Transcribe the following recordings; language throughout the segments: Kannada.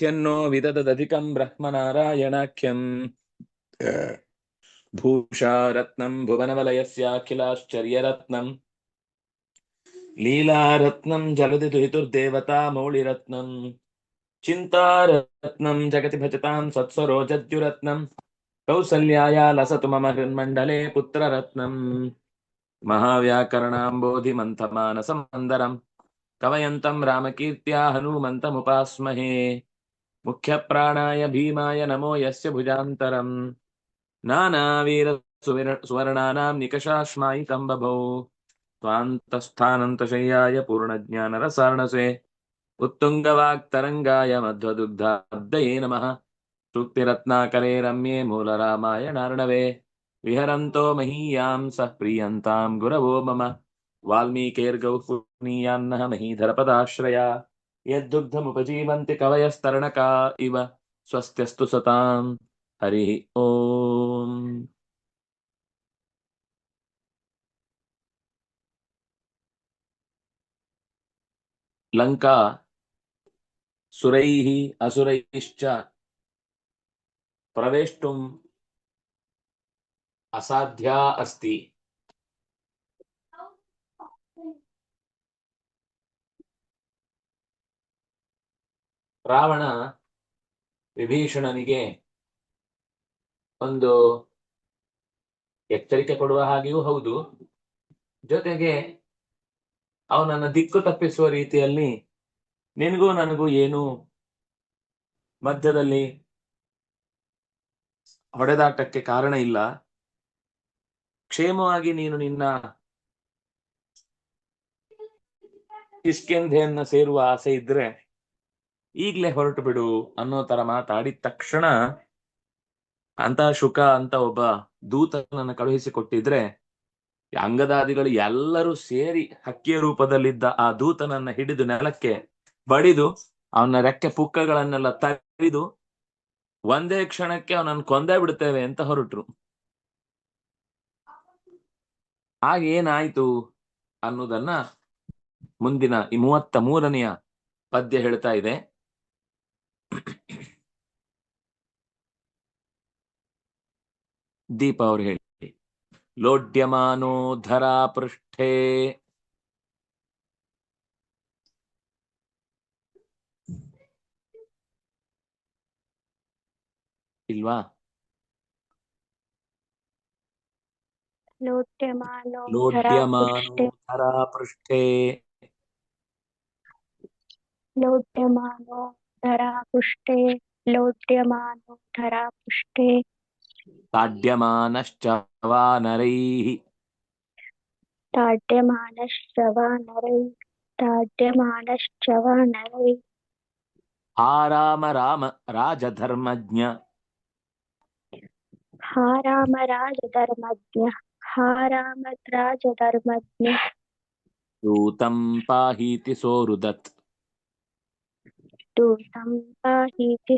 प्रत्यन्नो विदधदधिकं ब्रह्मनारायणाख्यम्। भूषा रत्नं भुवनवलयस्याखिलाश्चर्यरत्नं। लीलारत्नं जलति दुहितुर्देवता मौलिरत्नं। चिन्तारत्नं जगति भजतां सत्स्वरोजद्युरत्नं कौसल्याया लसतु मम हृन्मण्डले पुत्ररत्नं। महाव्याकरणाम्बोधिमन्थमानसमन्दरं कवयन्तं रामकीर्त्या हनुमन्तमुपास्महे। मुख्यप्राणाय भीमाय नमो यस्य भुजान्तरम्। नानावीर सुवर्णानां निकषाश्मायितं बभौ त्वान्तस्थानन्तशय्याय पूर्णज्ञानरसार्णसे। उत्तुङ्गवाक्तरङ्गाय मध्वदुग्धाब्दये नमः। सूक्तिरत्नाकरे रम्ये मूलरामाय नार्णवे। विहरन्तो महीयां सः प्रीयन्तां गुरवो मम। वाल्मीकेर्गौः पूर्णीयान्नः महीधरपदाश्रया। यद्दुग्धमुपजीवन्ति कवयस्तरणका इव। स्वस्त्यस्तु सताम्। हरिः ओम्। लङ्का। सुरैः असुरैश्च प्रवेष्टुम् असाध्या अस्ति। ರಾವಣ ವಿಭೀಷಣನಿಗೆ ಒಂದು ಎಚ್ಚರಿಕೆ ಕೊಡುವ ಹಾಗೆಯೂ ಹೌದು. ಜೊತೆಗೆ ಅವನನ್ನ ದಿಕ್ಕು ತಪ್ಪಿಸುವ ರೀತಿಯಲ್ಲಿ ನಿನಗೂ ನನಗೂ ಏನು ಮಧ್ಯದಲ್ಲಿ ಹೊಡೆದಾಟಕ್ಕೆ ಕಾರಣ ಇಲ್ಲ. ಕ್ಷೇಮವಾಗಿ ನೀನು ನಿನ್ನ ಕಿಷ್ಕೆಂಧೆಯನ್ನ ಸೇರುವ ಆಸೆ ಇದ್ರೆ ಈಗ್ಲೇ ಹೊರಟು ಬಿಡು ಅನ್ನೋ ತರ ಮಾತಾಡಿದ ತಕ್ಷಣ ಅಂತ ಶುಕ ಅಂತ ಒಬ್ಬ ದೂತನನ್ನ ಕಳುಹಿಸಿ ಕೊಟ್ಟಿದ್ರೆ ಅಂಗದಾದಿಗಳು ಎಲ್ಲರೂ ಸೇರಿ ಹಕ್ಕಿಯ ರೂಪದಲ್ಲಿದ್ದ ಆ ದೂತನನ್ನ ಹಿಡಿದು ನೆಲಕ್ಕೆ ಬಡಿದು ಅವನ ರೆಕ್ಕೆ ಪುಕ್ಕಗಳನ್ನೆಲ್ಲ ತರಿದು ಒಂದೇ ಕ್ಷಣಕ್ಕೆ ಅವನನ್ನು ಕೊಂದೇ ಬಿಡ್ತೇವೆ ಅಂತ ಹೊರಟ್ರು. ಆಗೇನಾಯ್ತು ಅನ್ನೋದನ್ನ ಮುಂದಿನ ಈ ಮೂವತ್ತ ಮೂರನೆಯ ಪದ್ಯ ಹೇಳ್ತಾ ಇದೆ. ದೀಪ ಅವ್ರು ಹೇಳಿ ಲೋಡ್ಯಮಾನೋ ಧರಾ ಪೃಷ್ಠೆ ಇಲ್ವಾ लोट्यमानो ಲೋಡ್ಯಮಾನೋ धरापृष्ठे धरा पुष्टे लोड्यमानो धरा पुष्टे ताड्यमानश्च वानरैः। ताड्यमानश्च वानरैः। ताड्यमानश्च वानरैः। हा राम राम राजधर्मज्ञ। हा राम राजधर्मज्ञ। हा राम राजधर्मज्ञ। दूतं पाहीति सोरुदत्। दूतं पाहीति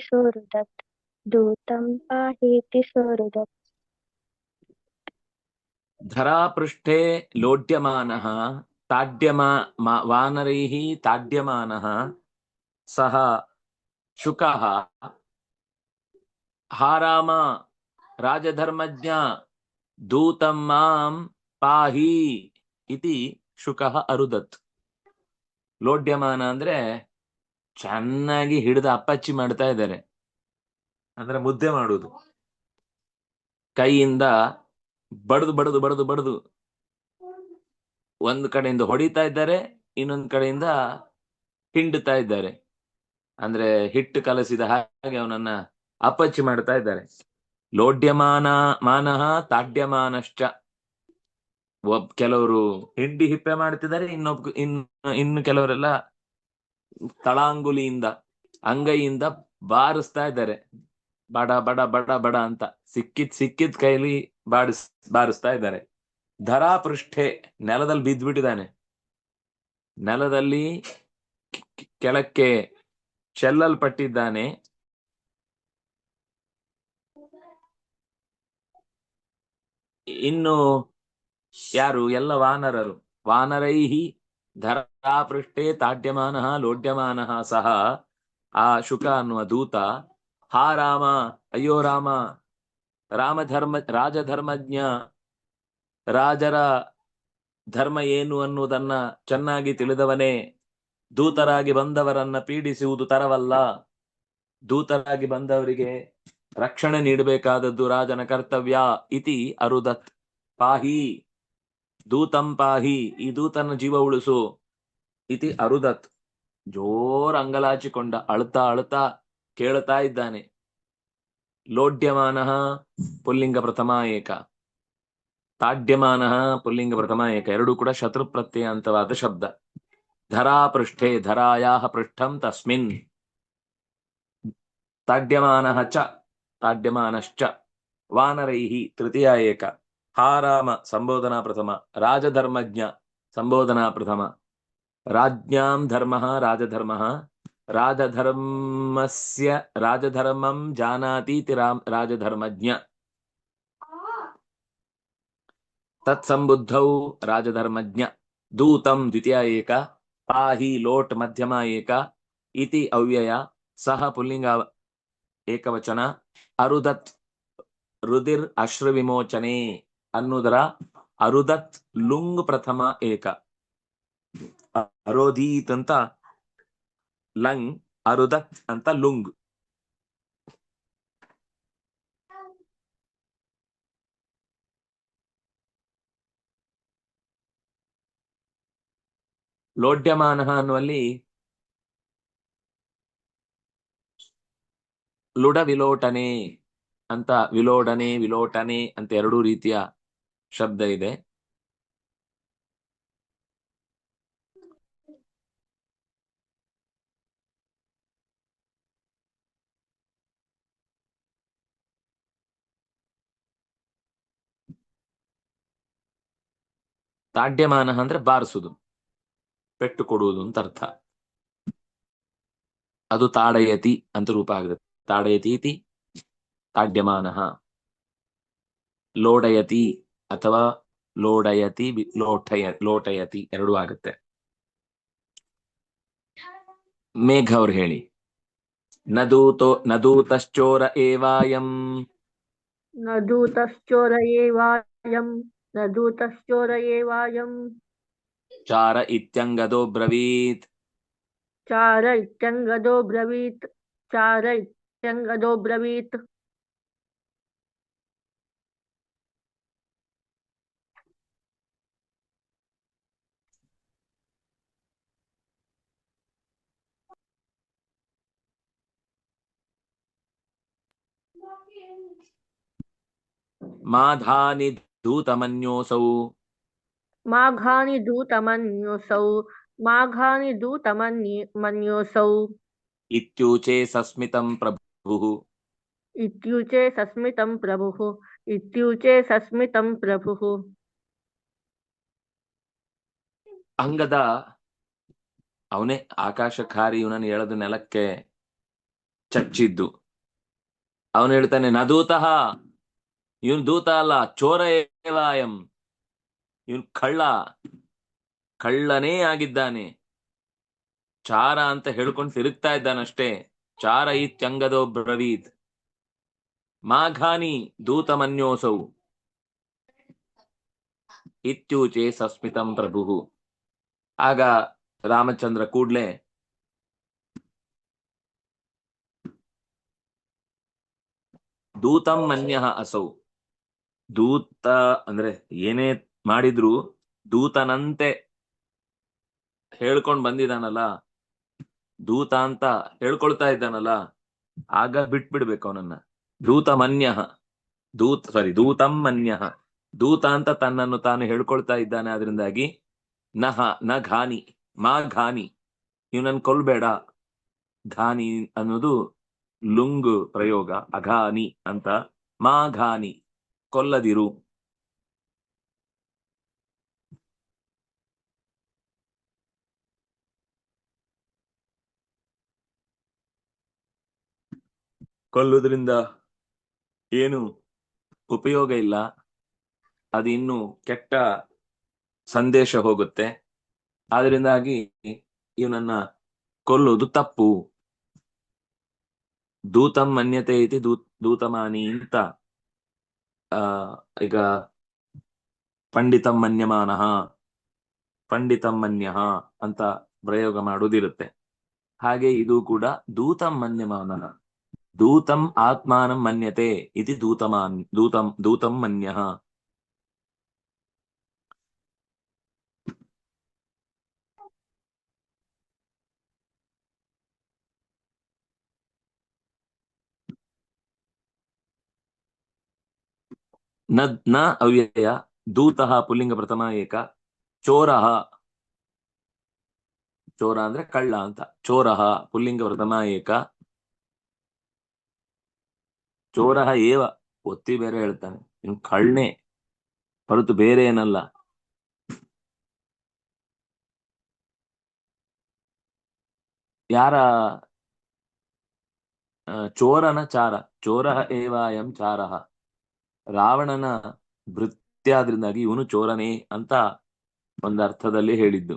सोरुदत् ಧರಾಪೃಷ್ಠೆ ಲೋಡ್ಯಮಾನಃ ತಾಡ್ಯಮಾ ಮಾ- ವಾನರೈಃ ತಾಡ್ಯಮಾನಃ ಸಹ ಶುಕಃ ಹಾರಾಮ ರಾಜಧರ್ಮಜ್ಞ ದೂತಂ ಮಾಂ ಪಾಹಿ ಇತಿ ಶುಕಃ ಅರುದತ್ ಲೋಡ್ಯಮಾನ ಅಂದ್ರೆ ಚೆನ್ನಾಗಿ ಹಿಡಿದ ಅಪ್ಪಚ್ಚಿ ಮಾಡ್ತಾ ಇದ್ದಾರೆ. ಅಂದ್ರೆ ಮುದ್ದೆ ಮಾಡುವುದು. ಕೈಯಿಂದ ಬಡದು ಬಡದು ಬಡದು ಬಡದು ಒಂದು ಕಡೆಯಿಂದ ಹೊಡಿತಾ ಇದ್ದಾರೆ ಇನ್ನೊಂದು ಕಡೆಯಿಂದ ಹಿಂಡುತ್ತಾ ಇದ್ದಾರೆ. ಅಂದ್ರೆ ಹಿಟ್ಟು ಕಲಸಿದ ಹಾಗೆ ಅವನನ್ನ ಅಪ್ಪಚ್ಚಿ ಮಾಡ್ತಾ ಇದ್ದಾರೆ. ಲೋಡ್ಯಮಾನ ಮಾನಃ ತಾಡ್ಯಮಾನಶ್ಚ. ಒಬ್ ಕೆಲವರು ಹಿಂಡಿ ಹಿಪ್ಪೆ ಮಾಡ್ತಿದ್ದಾರೆ ಇನ್ನೊಬ್ ಇನ್ ಇನ್ನು ಕೆಲವರೆಲ್ಲ ತಳಾಂಗುಲಿಯಿಂದ, ಅಂಗೈಯಿಂದ ಬಾರಿಸ್ತಾ ಇದ್ದಾರೆ. ಬಡ ಬಡ ಬಡ ಬಡ ಅಂತ ಸಿಕ್ಕಿದ್ ಸಿಕ್ಕಿದ್ ಕೈಲಿ ಬಾಡಿಸ್ ಬಾರಿಸ್ತಾ ಇದ್ದಾರೆ. ಧರಾಪೃಷ್ಠೆ ನೆಲದಲ್ಲಿ ಬಿದ್ದ್ಬಿಟ್ಟಿದ್ದಾನೆ. ನೆಲದಲ್ಲಿ ಕೆಳಕ್ಕೆ ಚೆಲ್ಲಲ್ಪಟ್ಟಿದ್ದಾನೆ. ಇನ್ನು ಯಾರು? ಎಲ್ಲ ವಾನರರು. ವಾನರೈಹಿ ಧರಾಪೃಷ್ಠೆ ತಾಡ್ಯಮಾನಃ ಲೋಡ್ಯಮಾನ ಸಹ ಆ ಶುಕ ಅನ್ನುವ ದೂತ, ಹಾ ರಾಮ, ಅಯ್ಯೋ ರಾಮ, ರಾಮಧರ್ಮ, ರಾಜಧರ್ಮಜ್ಞ, ರಾಜರ ಧರ್ಮ ಏನು ಅನ್ನುವುದನ್ನ ಚೆನ್ನಾಗಿ ತಿಳಿದವನೇ, ದೂತರಾಗಿ ಬಂದವರನ್ನ ಪೀಡಿಸುವುದು ತರವಲ್ಲ, ದೂತರಾಗಿ ಬಂದವರಿಗೆ ರಕ್ಷಣೆ ನೀಡಬೇಕಾದದ್ದು ರಾಜನ ಕರ್ತವ್ಯ ಇತಿ ಅರುದತ್ ಪಾಹಿ. ದೂತಂ ಪಾಹಿ, ಈ ದೂತನ ಜೀವ ಉಳಿಸು. ಇತಿ ಅರುದತ್. ಜೋರ್ ಅಂಗಲಾಚಿಕೊಂಡ, ಅಳ್ತಾ ಅಳ್ತಾ ಕೇಳ್ತಾ ಇದ್ದಾನೆ. ಲೋಡ್ಯಮಾನ ಪುಲ್ಲಿಂಗ ಪ್ರಥಮ ಏಕ. ತಾಡ್ಯಮಾನ ಪುಲ್ಲಿಂಗ ಪ್ರಥಮ ಏಕ. ಎರಡೂ ಕೂಡ ಶತ್ರು ಪ್ರತ್ಯಯ ಅಂತವಾದ ಶಬ್ದ. ಧರಾ ಪೃಷ್ಠೆ ಧರಾಯಾ ಪೃಷ್ಠಂ ತಸ್ಮಿನ್. ತಾಡ್ಯಮಾನ ಚ, ತಾಡ್ಯಮಾನಶ್ಚ. ವಾನರೈಹಿ ತೃತೀಯ ಏಕ. ಹಾರಾಮ ಸಂಬೋಧನಾ ಪ್ರಥಮ ರಾಜಧರ್ಮಜ್ಞ ಸಂಬೋಧನಾ ಪ್ರಥಮ ರಾಜ್ಞಾಂ ಧರ್ಮ ರಾಜಧರ್ಮ ರಾಜಧರ್ಮಸ್ಯ ರಾಜಧರ್ಮಂ ಜಾನಾತೀತಿ ರಾಮ್ ರಾಜಧರ್ಮಜ್ಞ ತತ್ಸಂಬುದ್ಧೌ ರಾಜಧರ್ಮಜ್ಞ ದೂತಂ ದ್ವಿತೀಯ ಏಕ ಪಾಹಿ ಲೋಟ್ ಮಧ್ಯಮ ಏಕ ಇತಿ ಅವ್ಯಯ ಸಹ ಪುಲ್ಲಿಂಗ ಏಕವಚನ ಅರುದತ್ ರುದಿರ್ ಅಶ್ರು ವಿಮೋಚನೆ ಅನ್ನುವುದರ ಅರುದತ್ ಲುಂಗ್ ಪ್ರಥಮ ಏಕ. ಅರೋಧೀತ್ ಅಂತ ಲಂಗ್, ಅರುದತ್ ಅಂತ ಲುಂಗ್. ಲೋಡ್ಯಮಾನ ಅನ್ನುವಲ್ಲಿ ಲುಡ ವಿಲೋಟನೆ ಅಂತ ವಿಲೋಡನೆ, ವಿಲೋಟನೆ ಅಂತ ಎರಡು ರೀತಿಯ ಶಬ್ದ ಇದೆ. ತಾಡ್ಯಮಾನ ಅಂದ್ರೆ ಬಾರಿಸುದು. ಪೆಟ್ಟು ಕೊಡುವುದು ಅಂತ ಅರ್ಥ. ಅದು ತಾಡಯತಿ ಅಂತ ರೂಪ ಆಗುತ್ತೆ ತಾಡಯತಿ ಇತಿ ತಾಡ್ಯಮಾನ. ಲೋಡಯತಿ. ಅಥವಾ ಲೋಡಯತಿ ಲೋಟಯ ಲೋಟಯತಿ ಎರಡೂ ಆಗುತ್ತೆ. ಮೇಘ ಅವ್ರು ಹೇಳಿ. ನದೂತೋ ನದೂತಶ್ಚೋರ ಏವಾಯಂ. ನದೂತಶ್ಚೋರ ಏವಾಯಂ ನದೂತಶ್ಚೋರ ಏವಾಯಂ. ಚಾರ ಇತ್ಯಂಗದೋ ಬ್ರವೀತ್. ಚಾರ ಇತ್ಯಂಗದೋ ಬ್ರವೀತ್ ಚಾರ ಇತ್ಯಂಗದೋ ಬ್ರವೀತ್. మాధాని దూతమన్యోసౌ. మాఘాని దూతమన్యోసౌ. మాఘాని దూతమన్యోసౌ. ఇత్యూచే సస్మితం ప్రభు. ఇత్యూచే సస్మితం ప్రభు. ఇత్యూచే సస్మితం ప్రభు. అంగద. అవునే ಆಕಾಶಕಾರಿ ಇವನನ್ನು ಎಳೆದು ನೆಲಕ್ಕೆ చచ్చిద్దు. అవును ಹೇಳ್ತಾನೆ నదూతహ ಇವನು ದೂತ ಅಲ್ಲ ಚೋರ ಏವಾಯಂ ಇವನು ಕಳ್ಳ, ಕಳ್ಳನೇ ಆಗಿದ್ದಾನೆ. ಚಾರ ಅಂತ ಹೇಳ್ಕೊಂಡು ತಿರುಗ್ತಾ ಇದ್ದಾನಷ್ಟೇ. ಚಾರ ಇತ್ಯಂಗದೋ ಬ್ರವೀತ್ ಮಾಘಾನಿ ದೂತಮನ್ಯೋಸೌ. ಇತ್ಯೂಚೆ ಸಸ್ಮಿತಂ ಪ್ರಭು. ಆಗ ರಾಮಚಂದ್ರ ಕೂಡ್ಲೆ, ದೂತಂ ಮನ್ಯ ಅಸೌ. ದೂತ ಅಂದ್ರೆ ಏನೇ ಮಾಡಿದ್ರು ದೂತನಂತೆ ಹೇಳ್ಕೊಂಡ್ ಬಂದಿದಾನಲ್ಲ, ದೂತ ಅಂತ ಹೇಳ್ಕೊಳ್ತಾ ಇದ್ದಾನಲ್ಲ, ಆಗ ಬಿಟ್ಬಿಡ್ಬೇಕು ಅವನನ್ನ. ದೂತ ಮನ್ಯ ದೂತ್ ಸಾರಿ ದೂತಂ ಮನ್ಯ ದೂತ ಅಂತ ತನ್ನನ್ನು ತಾನು ಹೇಳ್ಕೊಳ್ತಾ ಇದ್ದಾನೆ ಅದರಿಂದಾಗಿ ನಹ ನ ಘಾನಿ ಮಾ ಘಾನಿ ಇವನನ್ ಕೊಲ್ಬೇಡ. ಘಾನಿ ಅನ್ನೋದು ಲುಂಗ್ ಪ್ರಯೋಗ, ಅಘಾನಿ ಅಂತ ಮಾ ಘಾನಿ ಕೊಲ್ಲದಿರು. ಕೊಲ್ಲುವುದರಿಂದ ಏನು ಉಪಯೋಗ ಇಲ್ಲ. ಅದು ಇನ್ನು ಕೆಟ್ಟ ಸಂದೇಶ ಹೋಗುತ್ತೆ. ಆದ್ರಿಂದಾಗಿ ಇವನನ್ನ ಕೊಲ್ಲುವುದು ತಪ್ಪು. ದೂತಂ ಮನ್ಯತೆ ಇತಿ ದೂ, ದೂತಮಾನಿ ಅಂತ ಈಗ ಪಂಡಿತಂ ಮನ್ಯಮಾನಃ ಪಂಡಿತಂ ಮನ್ಯಃ ಅಂತ ಪ್ರಯೋಗ ಮಾಡುವುದಿರುತ್ತೆ. ಹಾಗೆ ಇದು ಕೂಡ ದೂತಂ ಮನ್ಯಮಾನ. ದೂತಂ ಆತ್ಮಾನಂ ಮನ್ಯತೆ ಇತಿ ದೂತಮಾನ್, ದೂತಂ ದೂತಂ ಮನ್ಯಃ. ನ ನ ಅವ್ಯಯ, ದೂತಃ, ಪುಲ್ಲಿಂಗ, ಪ್ರಥಮ, ಏಕ, ಚೋರಃ. ಚೋರ ಅಂದ್ರೆ ಕಳ್ಳ ಅಂತ. ಚೋರಃ, ಪುಲ್ಲಿಂಗ, ಪ್ರಥಮ, ಏಕ. ಚೋರಃ ಏವ, ಒತ್ತಿ ಬೇರೆ ಹೇಳ್ತಾನೆ. ಇನ್ ಕಳ್ಳೆ ಹೊರತು ಬೇರೆ ಏನಲ್ಲ. ಯಾರ? ಚೋರನ ಚಾರ. ಚೋರ ಏವ, ಅಯಂ ರಾವಣನ ಭೃತ್ಯಾದ್ರಿಂದಾಗಿ ಇವನು ಚೋರನೇ ಅಂತ ಒಂದು ಅರ್ಥದಲ್ಲಿ ಹೇಳಿದ್ದು.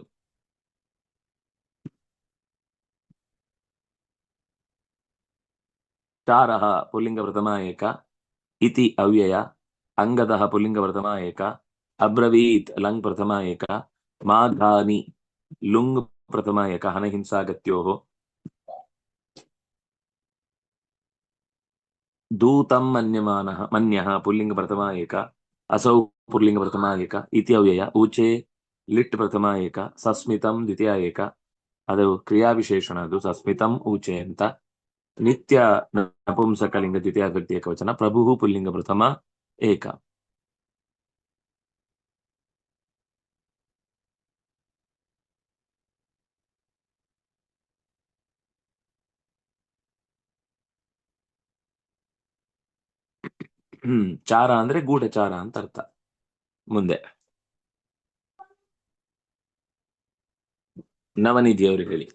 ಚಾರಹ ಪುಲ್ಲಿಂಗ ಪ್ರಥಮ ಏಕ, ಇತಿ ಅವ್ಯಯ ಅಂಗದಃ ಪುಲ್ಲಿಂಗ ಪ್ರಥಮ ಏಕ, ಅಬ್ರವೀತ್ ಲಂಗ್ ಪ್ರಥಮ ಏಕ, ಮಾಘಾನಿ ಲುಂಗ್ ಪ್ರಥಮ ಏಕ ಹನಹಿಂಸಾಗತ್ಯೋಃ ದೂತಂ ಮನ್ಯಮಾನ ಮನ್ಯ ಪುಲ್ಲಿಂಗ ಪ್ರಥಮ ಏಕ ಅಸೌ ಪುಲ್ಲಿಂಗ ಪ್ರಥಮ ಏಕ ಇತಿ ಅವ್ಯಯ ಊಚೆ ಲಿಟ್ ಪ್ರಥಮ ಏಕ ಸಸ್ಮಿತಂ ದ್ವಿತೀಯ ಏಕ ಅದು ಕ್ರಿಯಾವಿಶೇಷಣ ಅದು ಸಸ್ಮಿತಂ ಊಚೆ ಅಂತ ನಿತ್ಯ ನಪುಂಸಕಲಿಂಗ ದ್ವಿತೀಯ ಏಕವಚನ ಪ್ರಭು ಪುಲ್ಲಿಂಗ ಪ್ರಥಮ ಏಕ ಚಾರ ಅಂದ್ರೆ ಗೂಢಚಾರ ಅಂತ ಅರ್ಥ. ಮುಂದೆ. ನವನಿಧಿ ಅವರು ಹೇಳಿ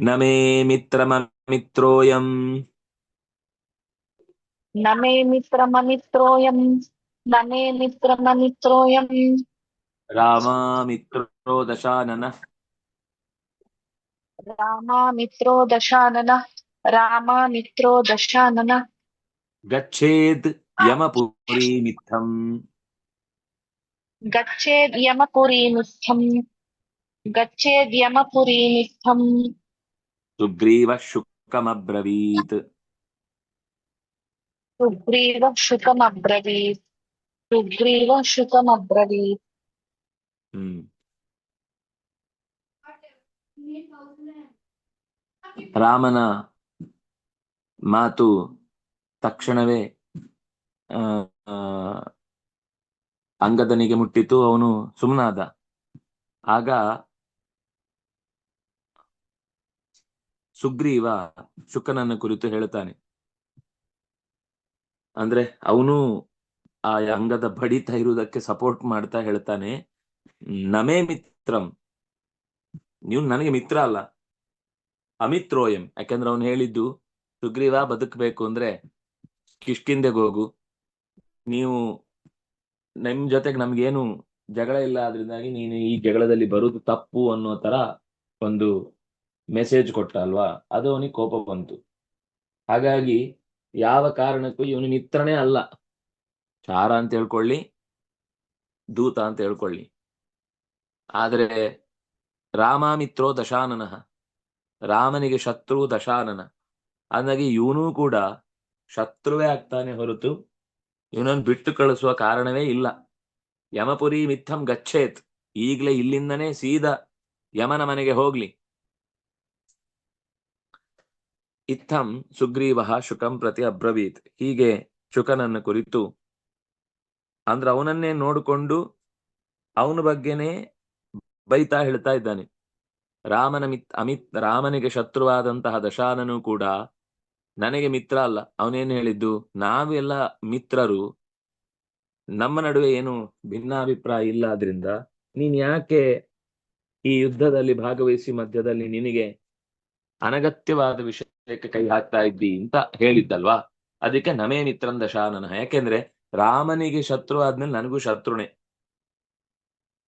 ನಮೇ ಮಿತ್ರಮ ಮಿತ್ರೋಯಂ. నమే మిత్రమ మిత్రోయం నమే మిత్రమ మిత్రోయం రామా మిత్రో దశానన రామా మిత్రో దశానన రామా మిత్రో దశానన గచ్చేద్ యమపురీమిత్తం గచ్చేద్ యమపురీమిత్తం గచ్చేద్ యమపురీమిత్తం సుగ్రీవ శుకమబ్రవీత్ సుగ్రీవ శుకమబ్రవీత్ సుగ్రీవ శుకమబ్రవీత్ రామన మాతు ಆ, ಅಂಗದನಿಗೆ ಮುಟ್ಟಿತು ಅವನು ಸುಮ್ನಾದ. ಆಗ ಸುಗ್ರೀವ ಶುಕನನ್ನ ಕುರಿತು ಹೇಳ್ತಾನೆ ಅಂದ್ರೆ ಅವನು ಆ ಅಂಗದ ಬಡಿತ ಇರುವುದಕ್ಕೆ ಸಪೋರ್ಟ್ ಮಾಡ್ತಾ ಹೇಳ್ತಾನೆ ನಮೇ ಮಿತ್ರಂ. ನೀವು ನನಗೆ ಮಿತ್ರ ಅಲ್ಲ. ಅಮಿತ್ರೋಯಂ. ಯಾಕಂದ್ರೆ ಅವನು ಹೇಳಿದ್ದು ಸುಗ್ರೀವ ಬದುಕಬೇಕು. ಅಂದ್ರೆ ಕಿಷ್ಕಿಂದೆಗೆ ಹೋಗು. ನೀವು ನಿಮ್ ಜೊತೆಗೆ ನಮ್ಗೇನು ಜಗಳ ಇಲ್ಲ ಅದ್ರಿಂದಾಗಿ ನೀನು ಈ ಜಗಳದಲ್ಲಿ ಬರುವುದು ತಪ್ಪು ಅನ್ನೋ ತರ ಒಂದು ಮೆಸೇಜ್ ಕೊಟ್ಟ ಅಲ್ವಾ? ಅದು ಅವನಿಗೆ ಕೋಪ ಬಂತು. ಹಾಗಾಗಿ ಯಾವ ಕಾರಣಕ್ಕೂ ಇವನು ಮಿತ್ರನೇ ಅಲ್ಲ. ಚಾರ ಅಂತ ಹೇಳ್ಕೊಳ್ಳಿ, ದೂತ ಅಂತ ಹೇಳ್ಕೊಳ್ಳಿ. ಆದ್ರೆ ರಾಮ ಮಿತ್ರೋ ದಶಾನನಃ, ರಾಮನಿಗೆ ಶತ್ರು ದಶಾನನ. ಅಂದಾಗಿ ಇವನು ಕೂಡ ಶತ್ರುವೇ ಆಗ್ತಾನೆ ಹೊರತು ಇವನನ್ನು ಬಿಟ್ಟು ಕಳಿಸುವ ಕಾರಣವೇ ಇಲ್ಲ. ಯಮಪುರಿ ಮಿಥಂ ಗಚ್ಚೇತ್ ಈಗಲೇ ಇಲ್ಲಿಂದನೇ ಸೀದಾ ಯಮನ ಮನೆಗೆ ಹೋಗ್ಲಿ. ಇತ್ತಂ ಸುಗ್ರೀವ ಶುಕಂ ಪ್ರತಿ ಅಬ್ರವೀತ್. ಹೀಗೆ ಶುಕನನ್ನು ಕುರಿತು ಅಂದ್ರೆ ಅವನನ್ನೇ ನೋಡಿಕೊಂಡು ಅವನ ಬಗ್ಗೆನೇ ಬೈತಾ ಹೇಳ್ತಾ ಇದ್ದಾನೆ. ರಾಮನ ಮಿತ್ ಅಮಿತ್ ರಾಮನಿಗೆ ಶತ್ರುವಾದಂತಹ ದಶಾನನು ಕೂಡ ನನಗೆ ಮಿತ್ರ ಅಲ್ಲ. ಅವನೇನು ಹೇಳಿದ್ದು? ನಾವೆಲ್ಲ ಮಿತ್ರರು. ನಮ್ಮ ನಡುವೆ ಏನು ಭಿನ್ನಾಭಿಪ್ರಾಯ ಇಲ್ಲ ಆದ್ರಿಂದ ನೀನ್ ಯಾಕೆ ಈ ಯುದ್ಧದಲ್ಲಿ ಭಾಗವಹಿಸಿ ಮಧ್ಯದಲ್ಲಿ ನಿನಗೆ ಅನಗತ್ಯವಾದ ವಿಷಯಕ್ಕೆ ಕೈ ಹಾಕ್ತಾ ಇದ್ದಿ ಅಂತ ಹೇಳಿದ್ದಲ್ವಾ? ಅದಕ್ಕೆ ನಮೇ ಮಿತ್ರಂದ ಶಾನನ ಯಾಕೆಂದ್ರೆ ರಾಮನಿಗೆ ಶತ್ರು ಆದ್ಮೇಲೆ ನನಗೂ ಶತ್ರುನೇ.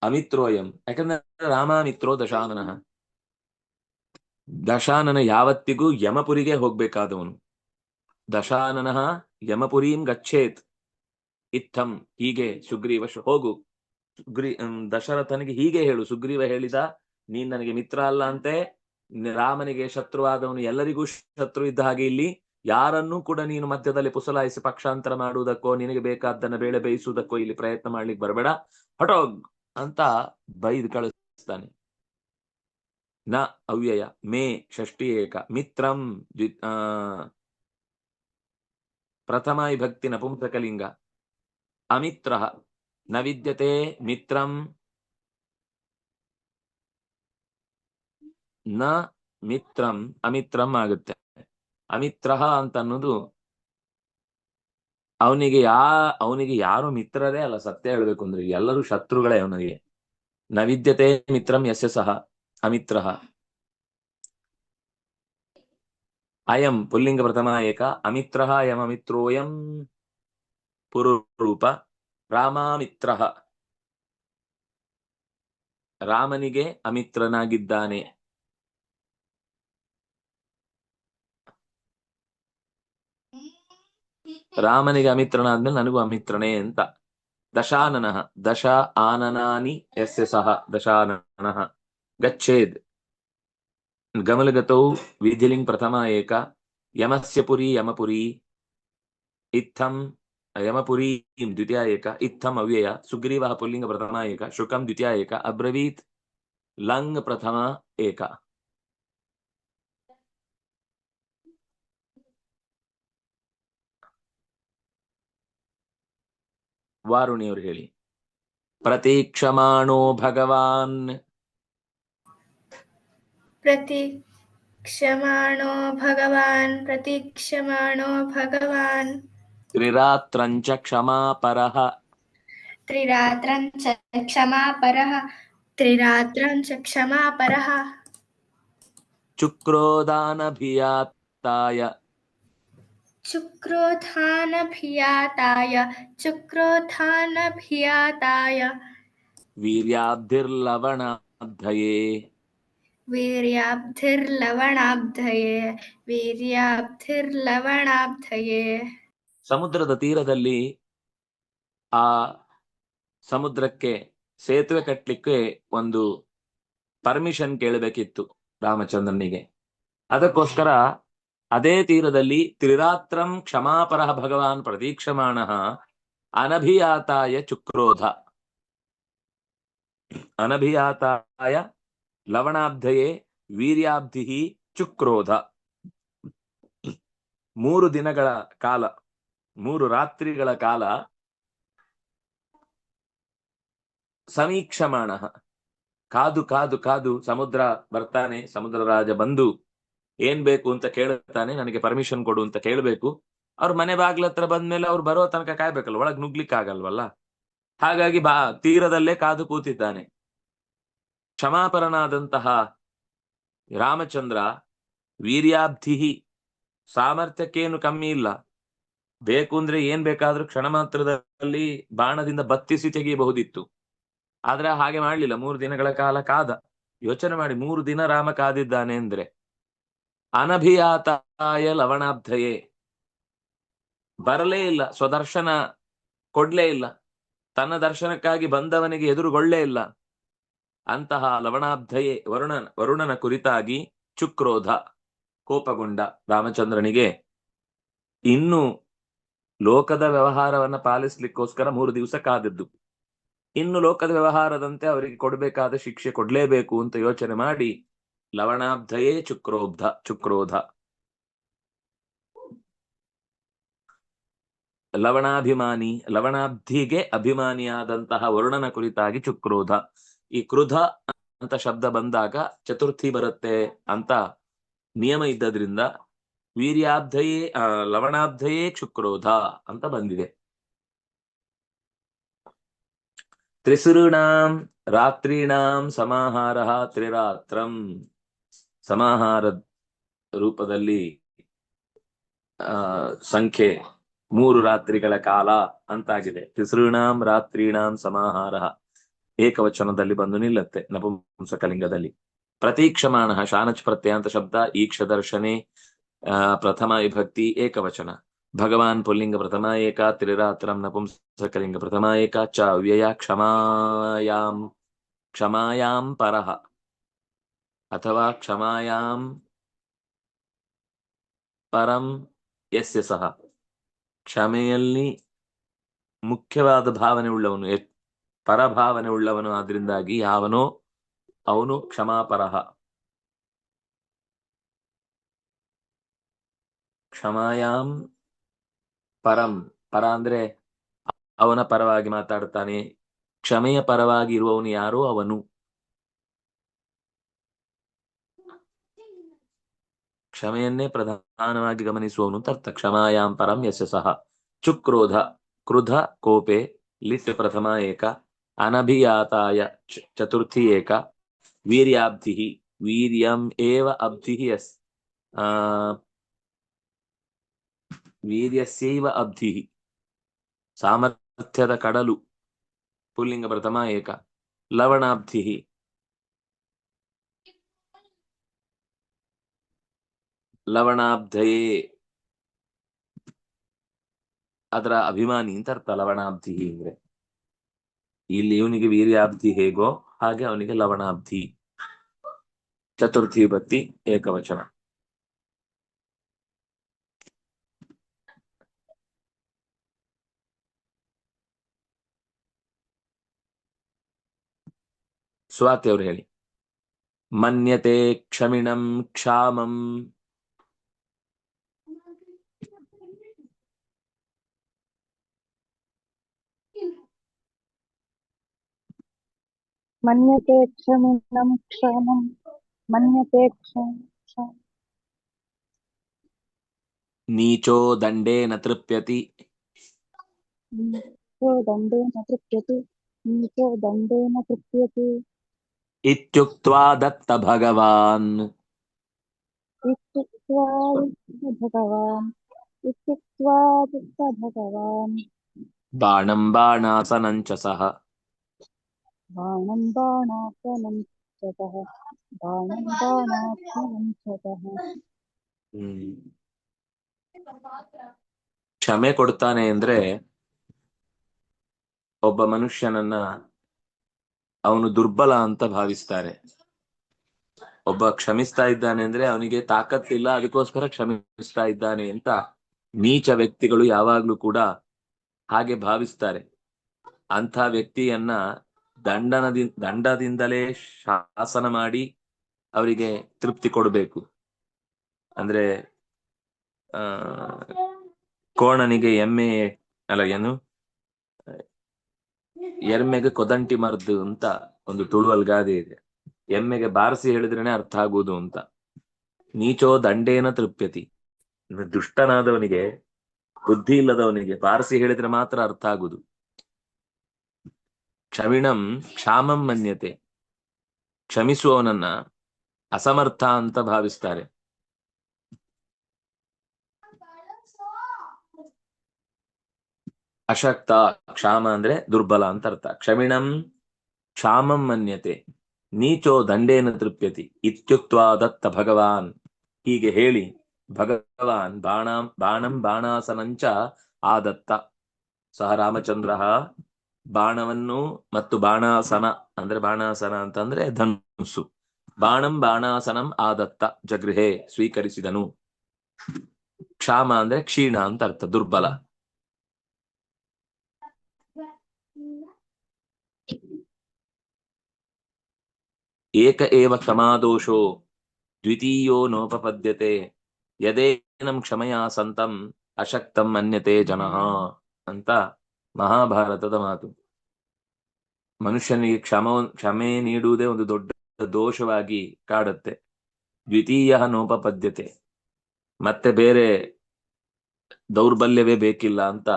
ಅಮಿತ್ರೋಯಂ. ಯಾಕಂದ್ರೆ ರಾಮ ಮಿತ್ರೋ ದಶಾನನ. ದಶಾನನ ಯಾವತ್ತಿಗೂ ಯಮಪುರಿಗೆ ಹೋಗ್ಬೇಕಾದವನು. ದಶಾನನಃ ಯಮಪುರೀಂ ಗಚ್ಚೇತ್ ಇತ್ತಂ, ಹೀಗೆ ಸುಗ್ರೀವ ಹೋಗು. ಸುಗ್ರೀ ದಶರಥನಿಗೆ ಹೀಗೆ ಹೇಳು. ಸುಗ್ರೀವ ಹೇಳಿದ, ನೀನ್ ನನಗೆ ಮಿತ್ರ ಅಲ್ಲ ಅಂತೆ. ರಾಮನಿಗೆ ಶತ್ರುವಾದವನು ಎಲ್ಲರಿಗೂ ಶತ್ರು ಇದ್ದ ಹಾಗೆ ಇಲ್ಲಿ. ಯಾರನ್ನೂ ಕೂಡ ನೀನು ಮಧ್ಯದಲ್ಲಿ ಪುಸಲಾಯಿಸಿ ಪಕ್ಷಾಂತರ ಮಾಡುವುದಕ್ಕೋ, ನಿನಗೆ ಬೇಕಾದ್ದನ್ನ ಬೇಳೆ ಬೇಯಿಸುವುದಕ್ಕೋ ಇಲ್ಲಿ ಪ್ರಯತ್ನ ಮಾಡ್ಲಿಕ್ಕೆ ಬರಬೇಡ. ಹಟೋಗ್ ಅಂತ ಬೈದು ಕಳಿಸ್ತಾನೆ. ನ ಅವ್ಯಯ, ಮೇ ಷಷ್ಟಿ ಏಕ, ಮಿತ್ರಂ ಪ್ರಥಮ ವಿಭಕ್ತಿ ನಪುಂಸಕಲಿಂಗ, ಅಮಿತ್ರ, ನ ವಿದ್ಯತೆ ಮಿತ್ರಂ, ನ ಮಿತ್ರಂ, ಅಮಿತ್ರಂ ಆಗುತ್ತೆ. ಅಮಿತ್ರ ಅಂತ ಅನ್ನೋದು ಅವನಿಗೆ ಯಾ, ಅವನಿಗೆ ಯಾರು ಮಿತ್ರರೇ ಅಲ್ಲ, ಸತ್ಯ ಹೇಳ್ಬೇಕು ಅಂದ್ರೆ ಎಲ್ಲರೂ ಶತ್ರುಗಳೇ ಅವನಿಗೆ. ನ ವಿದ್ಯತೆ ಮಿತ್ರಂ ಯಸ್ಯ ಸಹ. ಅಮಿತ್ರ. ಅಯಂ ಪುಲ್ಲಿಂಗ ಪ್ರಥಮ ಏಕ ಅಮಿತ್ರ ಅಯಂ ಅಮಿತ್ರೋಯಂ ಪುರುರೂಪ ರಾಮಾಮಿತ್ರ. ರಾಮನಿಗೆ ಅಮಿತ್ರನಾಗಿದ್ದಾನೆ. ರಾಮನಿಗೆ ಅಮಿತ್ರನಾದ್ಮೇಲೆ ನನಗೂ ಅಮಿತ್ರನೇ ಅಂತ. ದಶಾನನಃ. ದಶ ಆನನಾನಿ ಯಸ್ಯ ಸಹ. ದಶಾನನಃ. ಗಚ್ಚೇದ್ ಗಮಲಗತೌ ವಿಧಿಲಿಂಗ್ ಪ್ರಥಮ ಏಕ ಯಮಸ್ಯ ಪುರಿ ಯಮಪುರಿ ಇತ್ತಂ ಯಮಪುರಿ ದ್ವಿತೀಯ ಏಕ ಇತ್ತಂ ಅವ್ಯಯ ಸುಗ್ರೀವ ಪುಲ್ಲಿಂಗ ಪ್ರಥಮ ಏಕ ಶುಕಂ ದ್ವಿತೀಯ ಏಕ ಅಬ್ರವೀತ್ ಲಂಗ್ ಪ್ರಥಮ ಏಕ ವಾರುಣಿಯವರು ಹೇಳಿ ಪ್ರತೀಕ್ಷಮಾಣೋ ಭಗವಾನ್ प्रतीक्षमाणो भगवान् प्रतीक्षमाणो भगवान्। च क्षमापरः त्रिरात्रञ्च क्षमापरः त्रिरात्रञ्च क्षमापरः चुक्रोदानभियाताय चुक्रोधानभियाताय चुक्रोधानभियाताय वीर्याब्धिर्लवणाब्धये ವೀರ್ಯಾಬ್ಧಿರ್ಲವಣಾಬ್ಧಯೇ ವೀರ್ಯಾಬ್ಧಿರ್ಲವಣಾಬ್ಧಯೇ. ಸಮುದ್ರದ ತೀರದಲ್ಲಿ ಆ ಸಮುದ್ರಕ್ಕೆ ಸೇತುವೆ ಕಟ್ಟಲಿಕ್ಕೆ ಒಂದು ಪರ್ಮಿಷನ್ ಕೇಳಬೇಕಿತ್ತು ರಾಮಚಂದ್ರನಿಗೆ. ಅದಕ್ಕೋಸ್ಕರ ಅದೇ ತೀರದಲ್ಲಿ ತ್ರಿರಾತ್ರಂ ಕ್ಷಮಾಪರ ಭಗವಾನ್ ಪ್ರತೀಕ್ಷಮಾಣ ಅನಭಿಯಾತಾಯ ಚುಕ್ರೋಧ. ಅನಭಿಯಾತಾಯ ಲವಣಾಬ್ಧಯೇ ವೀರ್ಯಾಬ್ಧಿ ಚುಕ್ರೋಧ. ಮೂರು ದಿನಗಳ ಕಾಲ, ಮೂರು ರಾತ್ರಿಗಳ ಕಾಲ ಸಮೀಕ್ಷಮಾಣ. ಕಾದು ಕಾದು ಕಾದು ಸಮುದ್ರ ಬರ್ತಾನೆ, ಸಮುದ್ರ ರಾಜ ಬಂದು ಏನ್ ಬೇಕು ಅಂತ ಕೇಳುತ್ತಾನೆ, ನನಗೆ ಪರ್ಮಿಷನ್ ಕೊಡು ಅಂತ ಕೇಳಬೇಕು. ಅವ್ರ ಮನೆ ಬಾಗ್ಲ ಹತ್ರ ಬಂದ್ಮೇಲೆ ಅವ್ರು ಬರೋ ತನಕ ಕಾಯ್ಬೇಕಲ್ಲ, ಒಳಗ್ ನುಗ್ಲಿಕ್ಕೆ ಆಗಲ್ವಲ್ಲ ಹಾಗಾಗಿ ಬಾ, ತೀರದಲ್ಲೇ ಕಾದು ಕೂತಿದ್ದಾನೆ. ಕ್ಷಮಾಪರನಾದಂತಹ ರಾಮಚಂದ್ರ ವೀರ್ಯಾಬ್ಧಿ ಸಾಮರ್ಥ್ಯಕ್ಕೇನು ಕಮ್ಮಿ ಇಲ್ಲ. ಬೇಕು ಅಂದ್ರೆ ಏನ್ ಬೇಕಾದ್ರೂ ಕ್ಷಣ ಮಾತ್ರದಲ್ಲಿ ಬಾಣದಿಂದ ಬತ್ತಿಸಿ ತೆಗೆಯಬಹುದಿತ್ತು. ಆದ್ರೆ ಹಾಗೆ ಮಾಡ್ಲಿಲ್ಲ. ಮೂರು ದಿನಗಳ ಕಾಲ ಕಾದ. ಯೋಚನೆ ಮಾಡಿ, ಮೂರು ದಿನ ರಾಮ ಕಾದಿದ್ದಾನೆ ಅಂದ್ರೆ. ಅನಭಿಯಾತಾಯ ಲವಣಾಬ್ಧಯೇ. ಬರಲೇ ಇಲ್ಲ. ಸ್ವದರ್ಶನ ಕೊಡ್ಲೇ ಇಲ್ಲ. ತನ್ನ ದರ್ಶನಕ್ಕಾಗಿ ಬಂದವನಿಗೆ ಎದುರುಗೊಳ್ಳೇ ಇಲ್ಲ. ಅಂತಹ ಲವಣಾಬ್ಧಯೇ ವರುಣ, ವರುಣನ ಕುರಿತಾಗಿ ಚುಕ್ರೋಧ ಕೋಪಗೊಂಡ ರಾಮಚಂದ್ರನಿಗೆ, ಇನ್ನು ಲೋಕದ ವ್ಯವಹಾರವನ್ನ ಪಾಲಿಸ್ಲಿಕ್ಕೋಸ್ಕರ ಮೂರು ದಿವಸ ಕಾದದ್ದು. ಇನ್ನು ಲೋಕದ ವ್ಯವಹಾರದಂತೆ ಅವರಿಗೆ ಕೊಡಬೇಕಾದ ಶಿಕ್ಷೆ ಕೊಡ್ಲೇಬೇಕು ಅಂತ ಯೋಚನೆ ಮಾಡಿ ಲವಣಾಬ್ಧಯೇ ಚುಕ್ರೋಬ್ಧ, ಚುಕ್ರೋಧ. ಲವಣಾಭಿಮಾನಿ, ಲವಣಾಬ್ಧಿಗೆ ಅಭಿಮಾನಿಯಾದಂತಹ ವರುಣನ ಕುರಿತಾಗಿ ಚುಕ್ರೋಧ. ಈ ಕ್ರುಧ ಅಂತ ಶಬ್ದ ಬಂದಾಗ ಚತುರ್ಥಿ ಬರುತ್ತೆ ಅಂತ ನಿಯಮ ಇದ್ದದ್ರಿಂದ ವೀರ್ಯಾಬ್ಧಯೇ ಲವಣಾಬ್ಧಯೇ ಕ್ಷುಕ್ರೋಧ ಅಂತ ಬಂದಿದೆ. ತ್ರಿಸುರುಣಾಂ ರಾತ್ರೀಣಾಂ, ಸಮಾಹಾರ ತ್ರಿರಾತ್ರಂ. ಸಮಾಹಾರ ರೂಪದಲ್ಲಿ, ಆ, ಸಂಖ್ಯೆ ಮೂರು ರಾತ್ರಿಗಳ ಕಾಲ ಅಂತಾಗಿದೆ. ತ್ರಿಸೃಣಾಂ, ರಾತ್ರಿಣಾಂ, ಸಮಾಹಾರ. ಏಕವಚನದಲ್ಲಿ ಬಂದು ನಿಲ್ಲತ್ತೆ ನಪುಂಸಕಲಿಂಗದಲ್ಲಿ. ಪ್ರತೀಕ್ಷಮಾಣಃ ಶಾನಚ್ ಪ್ರತ್ಯಯ ಅಂತ ಶಬ್ದ ಈಕ್ಷ ದರ್ಶನೆ ಆ, ಪ್ರಥಮ ವಿಭಕ್ತಿ ಏಕವಚನ. ಭಗವಾನ್ ಪುಲ್ಲಿಂಗ ಪ್ರಥಮ ಏಕ ತ್ರಿರಾತ್ರಂ ನಪುಂಸಕಲಿಂಗ ಪ್ರಥಮ ಏಕ ಚ ಅವ್ಯಯ ಕ್ಷಮಾಯಾಂ ಕ್ಷಮಾಯಾಂ ಪರಃ. ಅಥವಾ ಕ್ಷಮಾಯಾಂ ಪರಂ ಯಸ್ಯ ಸಹ. ಕ್ಷಮೆಯಲ್ಲಿ ಮುಖ್ಯವಾದ ಭಾವನೆ ಉಳ್ಳವನು ಪರಭಾವನೆ ಉಳ್ಳವನು ಆದ್ರಿಂದಾಗಿ ಯಾವನೋ? ಅವನು ಕ್ಷಮಾಪರಹ. ಕ್ಷಮಾಯಾಮ್ ಪರಂ. ಪರ ಅಂದ್ರೆ ಅವನ ಪರವಾಗಿ ಮಾತಾಡ್ತಾನೆ. ಕ್ಷಮೆಯ ಪರವಾಗಿ ಇರುವವನು ಯಾರೋ? ಅವನು. ಕ್ಷಮೆಯನ್ನೇ ಪ್ರಧಾನವಾಗಿ ಗಮನಿಸುವವನು ಅರ್ಥ ಕ್ಷಮಾಯಾಂ ಪರಂ ಯಶ ಸಹ. ಚುಕ್ರೋಧ, ಕ್ರುಧ, ಕೋಪೆ ಲಿಟ್ ಪ್ರಥಮ ಏಕ. ಅನಭಿಯಾತಾಯ ಚ- ಚತುರ್ಥಿ ಏಕ ವೀರ್ಯಾಬ್ಧಿ ವೀರ್ಯಂ ಏವ ಅಬ್ಧಿ ಯಸ್ ಆ ವೀರ್ಯಸ್ಯೈವ ಅಬ್ಧಿ ಸಾಮರ್ಥ್ಯದ ಕಡಲು ಪುಲ್ಲಿಂಗ ಪ್ರಥಮ ಏಕ ಲವಣಾಬ್ಧಿ ಲವಣಾಬ್ಧಯೇ ಅದರ ಅಭಿಮಾನಿ ಅಂತ ಅರ್ಥ ಲವಣಾಬ್ಧಿ ಅಂದ್ರೆ ಇಲ್ಲಿ ಇವನಿಗೆ ವೀರ್ಯಾಬ್ಧಿ ಹೇಗೋ ಹಾಗೆ ಅವನಿಗೆ ಲವಣಾಬ್ಧಿ. ಚತುರ್ಥಿ ಏಕವಚನ. ಸ್ವಾತಿ ಅವ್ರು ಹೇಳಿ. ಮನ್ಯತೆ ಕ್ಷಮಿಣಂ ಕ್ಷಾಮಂ. మన్యతేక్షమిదం క్షేమం మన్యతేక్షం నీచో దండేన తృప్యతి నీచో దండేన తృప్యతి నీచో దండేన తృప్యతి ఇత్యుక్త్వా దత్త భగవాన్ ఇత్యుక్త్వా భగవాన్ ఇత్యుక్త్వా దత్త భగవాన్ బాణం బాణాసనం చ సహా बाणं बाणासनं चतः बाणं बाणासनं चतः ಹ್ಮ್ ಕ್ಷಮೆ ಕೊಡ್ತಾನೆ ಅಂದ್ರೆ ಒಬ್ಬ ಮನುಷ್ಯನನ್ನ ಅವನು ದುರ್ಬಲ ಅಂತ ಭಾವಿಸ್ತಾರೆ ಒಬ್ಬ ಕ್ಷಮಿಸ್ತಾ ಇದ್ದಾನೆ ಅಂದ್ರೆ ಅವನಿಗೆ ತಾಕತ್ತಿಲ್ಲ ಅದಕ್ಕೋಸ್ಕರ ಕ್ಷಮಿಸ್ತಾ ಇದ್ದಾನೆ ಅಂತ ನೀಚ ವ್ಯಕ್ತಿಗಳು ಯಾವಾಗ್ಲೂ ಕೂಡ ಹಾಗೆ ಭಾವಿಸ್ತಾರೆ ಅಂಥ ವ್ಯಕ್ತಿಯನ್ನ ದಂಡನದಿ, ದಂಡದಿಂದಲೇ ಶಾಸನ ಮಾಡಿ ಅವರಿಗೆ ತೃಪ್ತಿ ಕೊಡಬೇಕು. ಅಂದ್ರೆ, ಆ, ಕೋಣನಿಗೆ ಎಮ್ಮೆ, ಅಲ್ಲ, ಏನು, ಎಮ್ಮೆಗೆ ಕೊದಂಟಿ ಮರ್ದು ಅಂತ ಒಂದು ತುಳುವಲ್ ಗಾದೆ ಇದೆ. ಎಮ್ಮೆಗೆ ಬಾರಿಸಿ ಹೇಳಿದ್ರೇನೆ ಅರ್ಥ ಆಗುವುದು ಅಂತ. ನೀಚೋ ದಂಡೇನ ತೃಪ್ಯತಿ. ದುಷ್ಟನಾದವನಿಗೆ ಬುದ್ಧಿ ಇಲ್ಲದವನಿಗೆ ಬಾರಿಸಿ ಹೇಳಿದ್ರೆ ಮಾತ್ರ ಅರ್ಥ ಆಗುದು ಕ್ಷಮಿಣಂ ಕ್ಷಾಮಂ ಮನ್ಯತೆ. ಕ್ಷಮಿಸುವವನನ್ನ ಅಸಮರ್ಥ ಅಂತ ಭಾವಿಸ್ತಾರೆ. ಅಶಕ್ತ, ಕ್ಷಾಮ ಅಂದ್ರೆ ದುರ್ಬಲ ಅಂತ ಅರ್ಥ. ಕ್ಷಮಿಣಂ ಕ್ಷಾಮಂ ಮನ್ಯತೆ. ನೀಚೋ ದಂಡೇನ ತೃಪ್ಯತಿ. ಇತ್ಯುಕ್ತ ದತ್ತ ಭಗವಾನ್. ಹೀಗೆ ಹೇಳಿ ಭಗವಾನ್ ಬಾಣಾಂ, ಬಾಣಂ ಬಾಣಾಸನಂಚ ಆದತ್ತ. ಸಹ ರಾಮಚಂದ್ರ ಬಾಣವನ್ನು ಮತ್ತು ಬಾಣಾಸನ ಅಂದ್ರೆ ಬಾಣಾಸನ ಅಂತಂದ್ರೆ ಧನುಸು ಬಾಣಂ ಬಾಣಾಸನಂ ಆದತ್ತ ಜಗೃಹೆ ಸ್ವೀಕರಿಸಿದನು. ಕ್ಷಾಮ ಅಂದ್ರೆ ಕ್ಷೀಣ ಅಂತ ಅರ್ಥ, ದುರ್ಬಲ. ಏಕ ಏವ ಕ್ಷಮಾದೋಷೋ ದ್ವಿತೀಯೋ ನೋಪಪದ್ಯತೆ ಯದೇನಂ ಕ್ಷಮಯಾ ಸಂತಂ ಅಶಕ್ತಂ ಮನ್ಯತೆ ಜನಃ ಅಂತ ಮಹಾಭಾರತದ ಮಾತು. ಮನುಷ್ಯನಿಗೆ ಕ್ಷಮ, ಕ್ಷಮೆ ನೀಡುವುದೇ ಒಂದು ದೊಡ್ಡ ದೋಷವಾಗಿ ಕಾಡುತ್ತೆ. ದ್ವಿತೀಯ ನೋಪಪದ್ಯತೆ. ಮತ್ತೆ ಬೇರೆ ದೌರ್ಬಲ್ಯವೇ ಬೇಕಿಲ್ಲ ಅಂತ.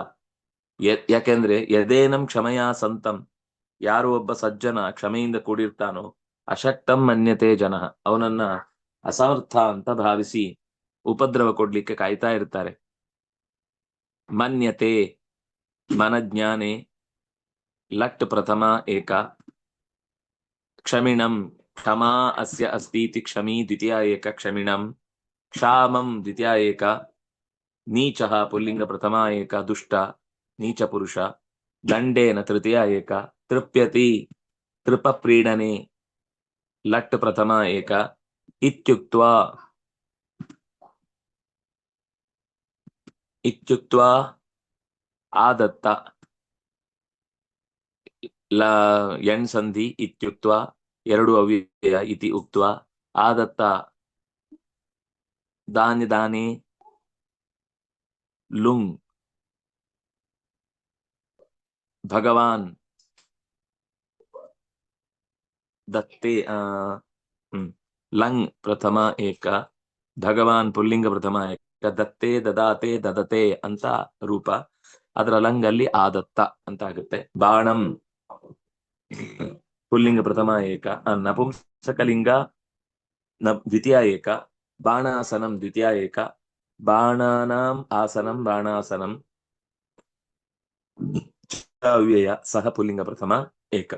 ಯಾಕೆಂದ್ರೆ ಯದೇನಂ ಕ್ಷಮೆಯ ಸಂತಂ. ಯಾರು ಒಬ್ಬ ಸಜ್ಜನ ಕ್ಷಮೆಯಿಂದ ಕೂಡಿರ್ತಾನೋ ಅಶಕ್ತಂ ಮನ್ಯತೆ ಜನ. ಅವನನ್ನ ಅಸಮರ್ಥ ಅಂತ ಭಾವಿಸಿ ಉಪದ್ರವ ಕೊಡ್ಲಿಕ್ಕೆ ಕಾಯ್ತಾ ಇರ್ತಾರೆ. ಮನ್ಯತೆ. మన మనజ్ఞానే లట్ ప్రథమ ఏక క్షమిణం క్షమా అస్య అస్తితి క్షమీ ద్వితీయ ఏక క్షమిణం క్షామం ద్వితీయ ఏక నీచ పుల్లింగ ప్రథమ ఏక దుష్ట నీచ పురుష దండేన తృతీయ ఏక తృప్యతి తృపప్రీడనే లట్ ప్రథమ ఏక ఇత్యుక్త్వా ఇత్యుక్త్వా ಆದತ್ತ ಎಣ್ ಸಂಧಿ ಇತ್ಯುಕ್ತ ಎರಡು ಅವ್ಯಯ ಇತಿ ಉಕ್ತ ಆದತ್ತ ದಾನಿ ದಾನಿ ಲುಂಗ್ ಭಗವಾನ್ ದತ್ತೆ ಲಂಗ್ ಪ್ರಥಮ ಏಕ ಭಗವಾನ್ ಪುಲ್ಲಿಂಗ ಪ್ರಥಮ ಏಕ ದತ್ತೆ ದದಾತೆ ದದತೆ ಅಂತ ರೂಪ ಅದರ ಲಂಗಲ್ಲಿ ಆದತ್ತ ಅಂತ ಆಗುತ್ತೆ. ಬಾಣಂ ಪುಲ್ಲಿಂಗ ಪ್ರಥಮ ಏಕ ನಪುಂಸಕಲಿಂಗ ನ, ದ್ವಿತೀಯ ಏಕ, ಬಾಣಾಸನಂ ದ್ವಿತೀಯ ಏಕ, ಬಾಣಾನಾಂ ಆಸನಂ ಬಾಣಾಸನಂ ಅವ್ಯಯ ಸಹ ಪುಲ್ಲಿಂಗ ಪ್ರಥಮ ಏಕ.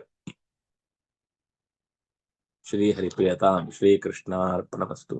ಶ್ರೀ ಹರಿಪ್ರಿಯತಾಂ, ಶ್ರೀಕೃಷ್ಣಾರ್ಪಣಮಸ್ತು.